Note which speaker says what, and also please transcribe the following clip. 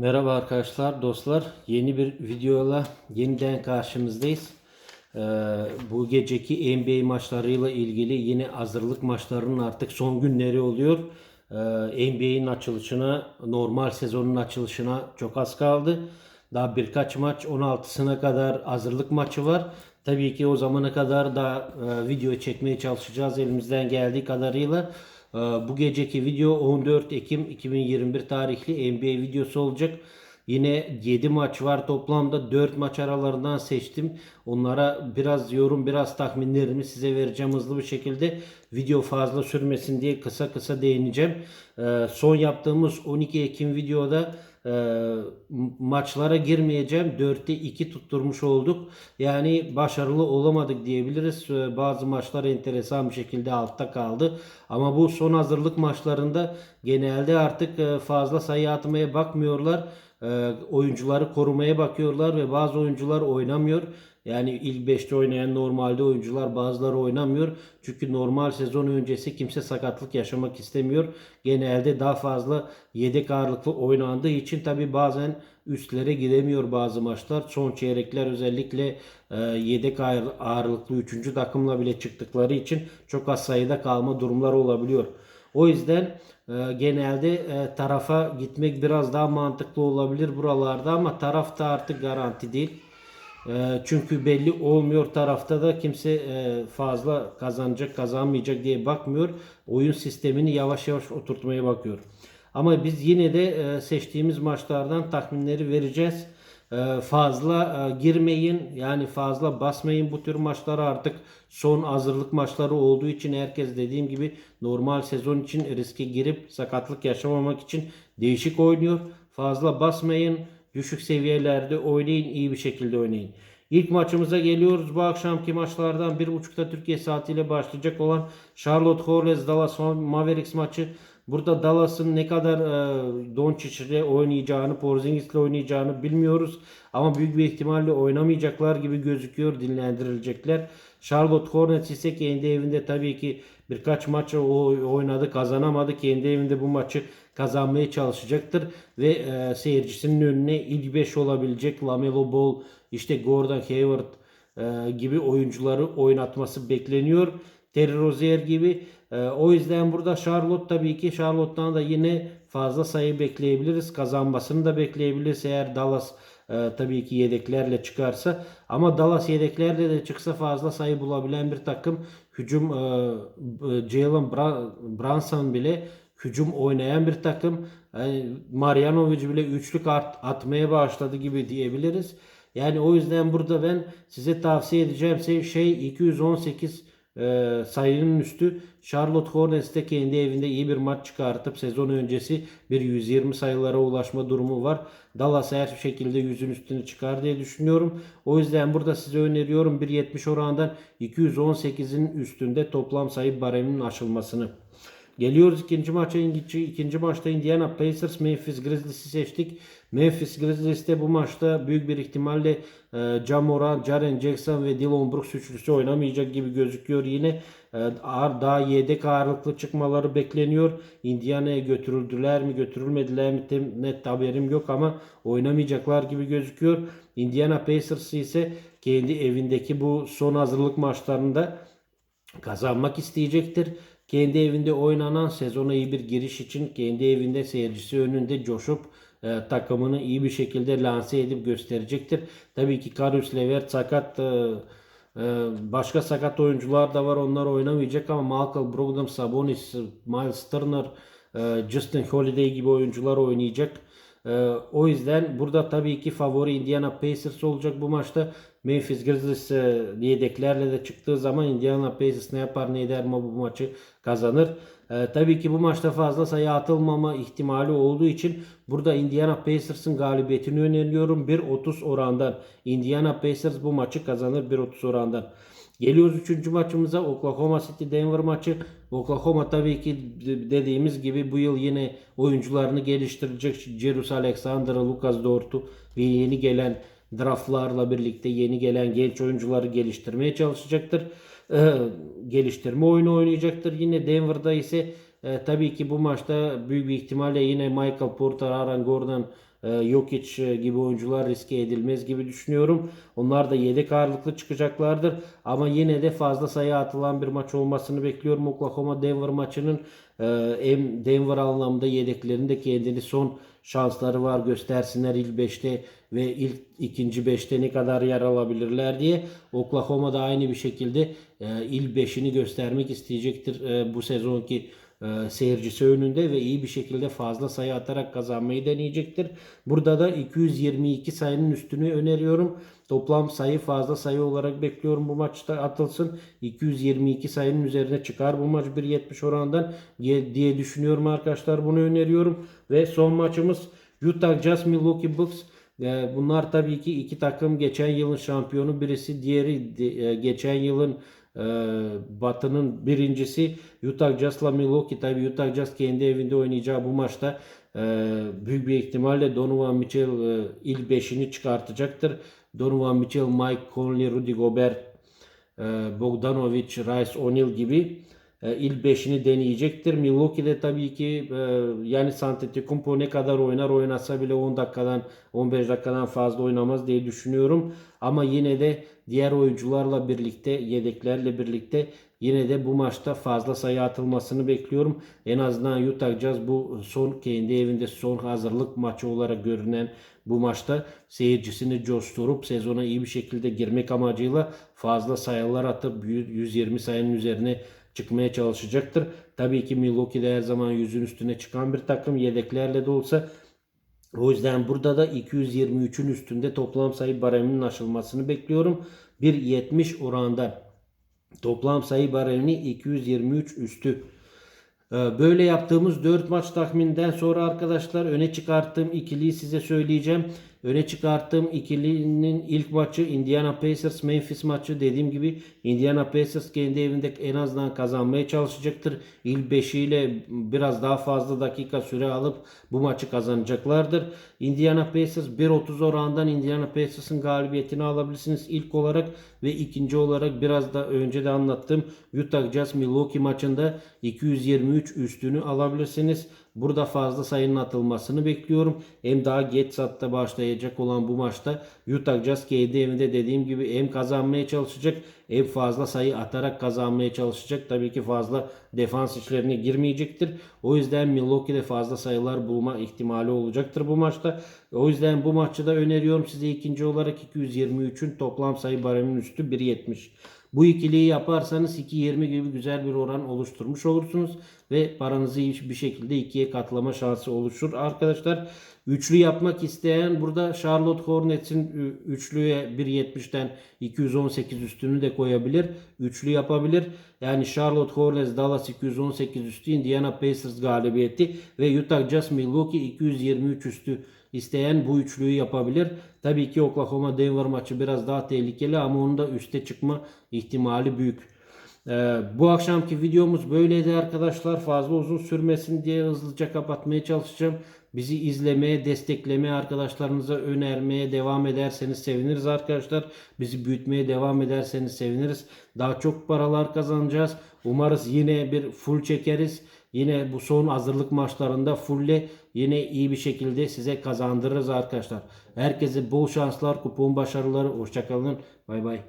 Speaker 1: Merhaba arkadaşlar, dostlar. Yeni bir videoyla yeniden karşınızdayız. Ee, bu geceki NBA maçlarıyla ilgili yine hazırlık maçlarının artık son günleri oluyor. Ee, NBA'in açılışına, normal sezonun açılışına çok az kaldı. Daha birkaç maç, 16'sına kadar hazırlık maçı var. Tabii ki o zamana kadar da e, video çekmeye çalışacağız elimizden geldiği kadarıyla. Ee, Bu geceki video 14 Ekim 2021 tarihli NBA videosu olacak. Yine 7 maç var toplamda 4 maç aralarından seçtim. Onlara biraz yorum biraz tahminlerimi size vereceğim hızlı bir şekilde. Video fazla sürmesin diye kısa kısa değineceğim. Ee, Son yaptığımız 12 Ekim videoda e, maçlara girmeyeceğim. 4'te 2 tutturmuş olduk. Yani başarılı olamadık diyebiliriz. Ee, Bazı maçlar enteresan bir şekilde altta kaldı. Ama bu son hazırlık maçlarında genelde artık e, fazla sayı atmaya bakmıyorlar. E, Oyuncuları korumaya bakıyorlar ve bazı oyuncular oynamıyor. Yani ilk 5'te oynayan normalde oyuncular bazıları oynamıyor. Çünkü normal sezon öncesi kimse sakatlık yaşamak istemiyor. Genelde daha fazla yedek ağırlıklı oynandığı için tabi bazen üstlere gidemiyor bazı maçlar. Son çeyrekler özellikle e, yedek ağır- ağırlıklı 3. takımla bile çıktıkları için çok az sayıda kalma durumları olabiliyor. O yüzden e, genelde e, tarafa gitmek biraz daha mantıklı olabilir buralarda ama tarafta artık garanti değil. E, çünkü belli olmuyor tarafta da kimse e, fazla kazanacak kazanmayacak diye bakmıyor. Oyun sistemini yavaş yavaş oturtmaya bakıyor. Ama biz yine de e, seçtiğimiz maçlardan tahminleri vereceğiz. E, Fazla e, girmeyin yani fazla basmayın bu tür maçlara artık son hazırlık maçları olduğu için herkes dediğim gibi normal sezon için riske girip sakatlık yaşamamak için değişik oynuyor. Fazla basmayın. Düşük seviyelerde oynayın, iyi bir şekilde oynayın. İlk maçımıza geliyoruz. Bu akşamki maçlardan 1.30'da Türkiye saatiyle başlayacak olan Charlotte Hornets Dallas Mavericks maçı. Burada Dallas'ın ne kadar e, Doncic'le oynayacağını, Porzingis'le oynayacağını bilmiyoruz. Ama büyük bir ihtimalle oynamayacaklar gibi gözüküyor, dinlendirilecekler. Charlotte Hornets ise kendi evinde tabii ki birkaç maç o- oynadı, kazanamadı. Kendi evinde bu maçı kazanmaya çalışacaktır ve e, seyircisinin önüne ilk 5 olabilecek Lamelo Ball, işte Gordon Hayward e, gibi oyuncuları oynatması bekleniyor. Terry Rozier gibi. E, o yüzden burada Charlotte tabii ki Charlotte'dan da yine fazla sayı bekleyebiliriz. Kazanmasını da bekleyebiliriz eğer Dallas e, tabii ki yedeklerle çıkarsa. Ama Dallas yedeklerle de çıksa fazla sayı bulabilen bir takım. Hücum e, Jalen Bra- Brunson bile hücum oynayan bir takım. Yani Marjanovic bile üçlük at- atmaya başladı gibi diyebiliriz. Yani o yüzden burada ben size tavsiye edeceğim şey, şey 218 e, sayının üstü Charlotte Hornets de kendi evinde iyi bir maç çıkartıp sezon öncesi bir 120 sayılara ulaşma durumu var. Dallas her şekilde yüzün üstünü çıkar diye düşünüyorum. O yüzden burada size öneriyorum 1.70 oranından 218'in üstünde toplam sayı bareminin aşılmasını. Geliyoruz ikinci maça. İkinci, ikinci maçta Indiana Pacers Memphis Grizzlies'i seçtik. Memphis Grizzlies de bu maçta büyük bir ihtimalle e, Ja Morant, Jaren Jackson ve Dillon Brooks üçlüsü oynamayacak gibi gözüküyor yine. E, ağır, daha yedek ağırlıklı çıkmaları bekleniyor. Indiana'ya götürüldüler mi götürülmediler mi net haberim yok ama oynamayacaklar gibi gözüküyor. Indiana Pacers ise kendi evindeki bu son hazırlık maçlarında kazanmak isteyecektir. Kendi evinde oynanan sezona iyi bir giriş için kendi evinde seyircisi önünde coşup e, takımını iyi bir şekilde lanse edip gösterecektir. Tabii ki Karius Levert sakat e, e, başka sakat oyuncular da var onlar oynamayacak ama Malcolm Brogdon, Sabonis, Miles Turner, e, Justin Holiday gibi oyuncular oynayacak. Ee, o yüzden burada tabii ki favori Indiana Pacers olacak bu maçta. Memphis Grizzlies e, yedeklerle de çıktığı zaman Indiana Pacers ne yapar ne eder ama bu maçı kazanır. Ee, tabii ki bu maçta fazla sayı atılmama ihtimali olduğu için burada Indiana Pacers'ın galibiyetini öneriyorum. 1.30 orandan. Indiana Pacers bu maçı kazanır 1.30 orandan. Geliyoruz üçüncü maçımıza Oklahoma City Denver maçı. Oklahoma tabii ki dediğimiz gibi bu yıl yine oyuncularını geliştirecek. Jerus Alexander, Lucas Dort'u ve yeni gelen draftlarla birlikte yeni gelen genç oyuncuları geliştirmeye çalışacaktır. Ee, geliştirme oyunu oynayacaktır. Yine Denver'da ise e, tabii ki bu maçta büyük bir ihtimalle yine Michael Porter, Aaron Gordon e, Jokic e, gibi oyuncular riske edilmez gibi düşünüyorum. Onlar da yedek ağırlıklı çıkacaklardır. Ama yine de fazla sayı atılan bir maç olmasını bekliyorum. Oklahoma Denver maçının hem Denver anlamda yedeklerinde kendini son şansları var göstersinler ilk 5'te ve ilk ikinci 5'te ne kadar yer alabilirler diye. Oklahoma da aynı bir şekilde e, ilk 5'ini göstermek isteyecektir e, bu sezonki e, seyircisi önünde ve iyi bir şekilde fazla sayı atarak kazanmayı deneyecektir. Burada da 222 sayının üstünü öneriyorum. Toplam sayı fazla sayı olarak bekliyorum bu maçta atılsın. 222 sayının üzerine çıkar bu maç 1.70 oranından diye, düşünüyorum arkadaşlar. Bunu öneriyorum. Ve son maçımız Utah Jazz Milwaukee Bucks. E, Bunlar tabii ki iki takım geçen yılın şampiyonu birisi diğeri e, geçen yılın e, Batı'nın birincisi Utah Jazz'la Milwaukee tabii Utah Jazz kendi evinde oynayacağı bu maçta e, büyük bir ihtimalle Donovan Mitchell e, ilk beşini çıkartacaktır. Donovan Mitchell, Mike Conley, Rudy Gobert, e, Bogdanovic, Rice O'Neal gibi e, ilk beşini deneyecektir. Milwaukee'de tabii ki e, yani Antetokounmpo ne kadar oynar oynasa bile 10 dakikadan 15 dakikadan fazla oynamaz diye düşünüyorum. Ama yine de diğer oyuncularla birlikte yedeklerle birlikte yine de bu maçta fazla sayı atılmasını bekliyorum. En azından Utah Jazz bu son kendi evinde son hazırlık maçı olarak görünen bu maçta seyircisini coşturup sezona iyi bir şekilde girmek amacıyla fazla sayılar atıp 120 sayının üzerine çıkmaya çalışacaktır. Tabii ki Milwaukee'de her zaman yüzün üstüne çıkan bir takım yedeklerle de olsa o yüzden burada da 223'ün üstünde toplam sayı bareminin aşılmasını bekliyorum. 1.70 oranda toplam sayı baremini 223 üstü. Ee, Böyle yaptığımız 4 maç tahmininden sonra arkadaşlar öne çıkarttığım ikiliyi size söyleyeceğim. Öne çıkarttığım ikilinin ilk maçı Indiana Pacers Memphis maçı. Dediğim gibi Indiana Pacers kendi evinde en azından kazanmaya çalışacaktır. İlk beşiyle biraz daha fazla dakika süre alıp bu maçı kazanacaklardır. Indiana Pacers 1.30 oranından Indiana Pacers'ın galibiyetini alabilirsiniz ilk olarak ve ikinci olarak biraz da önce de anlattığım Utah Jazz Milwaukee maçında 223 üstünü alabilirsiniz. Burada fazla sayının atılmasını bekliyorum. Hem daha geç saatte başlayacak olan bu maçta Utah Jazz kendi evinde dediğim gibi hem kazanmaya çalışacak hem fazla sayı atarak kazanmaya çalışacak. Tabii ki fazla defans işlerine girmeyecektir. O yüzden Milwaukee'de fazla sayılar bulma ihtimali olacaktır bu maçta. O yüzden bu maçı da öneriyorum size ikinci olarak 223'ün toplam sayı bareminin üstü 1.70. Bu ikiliyi yaparsanız 2.20 gibi güzel bir oran oluşturmuş olursunuz ve paranızı bir şekilde ikiye katlama şansı oluşur. Arkadaşlar üçlü yapmak isteyen burada Charlotte Hornets'in üçlüye 1.70'ten 218 üstünü de koyabilir. Üçlü yapabilir. Yani Charlotte Hornets Dallas 218 üstü Indiana Pacers galibiyeti ve Utah Jazz Milwaukee 223 üstü isteyen bu üçlüyü yapabilir. Tabii ki Oklahoma Denver maçı biraz daha tehlikeli ama onun da üste çıkma ihtimali büyük. Ee, bu akşamki videomuz böyleydi arkadaşlar. Fazla uzun sürmesin diye hızlıca kapatmaya çalışacağım. Bizi izlemeye, desteklemeye, arkadaşlarınıza önermeye devam ederseniz seviniriz arkadaşlar. Bizi büyütmeye devam ederseniz seviniriz. Daha çok paralar kazanacağız. Umarız yine bir full çekeriz. Yine bu son hazırlık maçlarında fulle yine iyi bir şekilde size kazandırırız arkadaşlar. Herkese bol şanslar, kupon başarıları. Hoşçakalın. Bay bay.